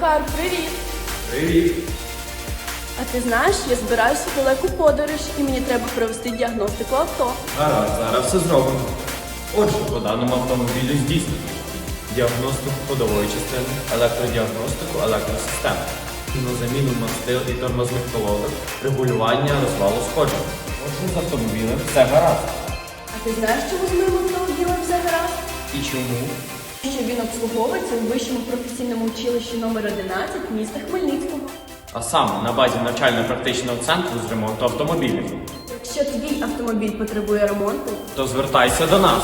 Захар, привіт! Привіт! А ти знаєш, я збираюся в далеку подорож і мені треба провести діагностику авто. Гаразд, зараз все зробимо. Отже, по даному автомобілю здійснено діагностику ходової частини, електродіагностику електросистеми, на заміну мастил і тормозних колодок, регулювання розвалу сходження. Отже, з автомобілем все гаразд. А ти знаєш, чому з моїм автомобілем все гаразд? І чому? Що він обслуговується у вищому професійному училищі номер 11 міста Хмельницького. А саме на базі навчально-практичного центру з ремонту автомобілів. Якщо твій автомобіль потребує ремонту, То звертайся до нас.